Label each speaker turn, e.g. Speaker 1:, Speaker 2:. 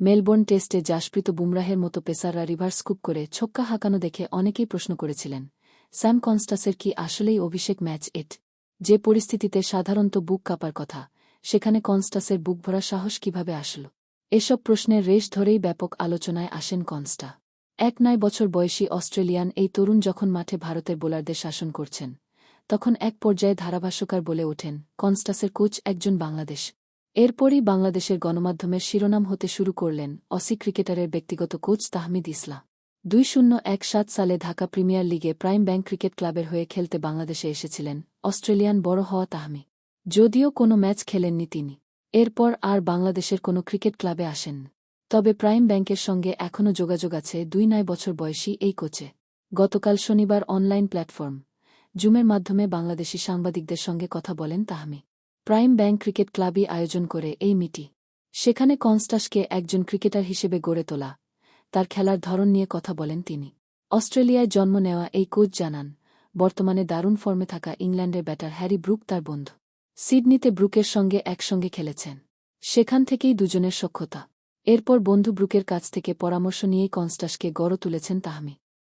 Speaker 1: Melbourne টেস্টে জাসপ্রীত বুমরাহের মতো পেসাররা reverse coop করে ছক্কা হাঁকানো দেখে অনেকেই প্রশ্ন করেছিলেন, স্যাম কনস্টাসের কি আসলেই অভিষেক ম্যাচ এট? যে পরিস্থিতিতে সাধারণত বুক কাপার কথা, সেখানে কনস্টাসের বুক ভরা সাহস কীভাবে আসল? এসব প্রশ্নের রেশ ধরেই ব্যাপক আলোচনায় আসেন কনস্টা। এক নয় বছর বয়সী অস্ট্রেলিয়ান এই তরুণ যখন মাঠে ভারতের বোলারদের শাসন করছেন, তখন এক পর্যায়ে ধারাভাষ্যকার বলে ওঠেন, কনস্টাসের কোচ একজন বাংলাদেশ। এরপরই বাংলাদেশের গণমাধ্যমের শিরোনাম হতে শুরু করলেন অসি ক্রিকেটারের ব্যক্তিগত কোচ তাহমিদ ইসলা দুই শূন্য এক সাত সালে ঢাকা প্রিমিয়ার লিগে প্রাইম ব্যাংক ক্রিকেট ক্লাবের হয়ে খেলতে বাংলাদেশে এসেছিলেন অস্ট্রেলিয়ান বড় হওয়া তাহমি যদিও কোনো ম্যাচ খেলেননি তিনি। এরপর আর বাংলাদেশের কোনো ক্রিকেট ক্লাবে আসেন। তবে প্রাইম ব্যাংকের সঙ্গে এখনও যোগাযোগ আছে দুই নয় বছর বয়সী এই কোচে। গতকাল শনিবার অনলাইন প্ল্যাটফর্ম, জুমের মাধ্যমে বাংলাদেশি সাংবাদিকদের সঙ্গে কথা বলেন তাহমি প্রাইম ব্যাংক ক্রিকেট ক্লাবই আয়োজন করে এই মিটি। সেখানে কনস্টাসকে একজন ক্রিকেটার হিসেবে গড়ে তোলা। তার খেলার ধরন নিয়ে কথা বলেন তিনি। অস্ট্রেলিয়ায় জন্ম নেওয়া এই কোচ জানান, বর্তমানে দারুণ ফর্মে থাকা ইংল্যান্ডের ব্যাটার হ্যারি ব্রুক তার বন্ধু। সিডনিতে ব্রুকের সঙ্গে একসঙ্গে খেলেছেন। সেখান থেকেই দুজনের সখ্যতা। এরপর বন্ধু ব্রুকের কাছ থেকে পরামর্শ নিয়েই কনস্টাসকে গড়ে তুলেছেন তাহমি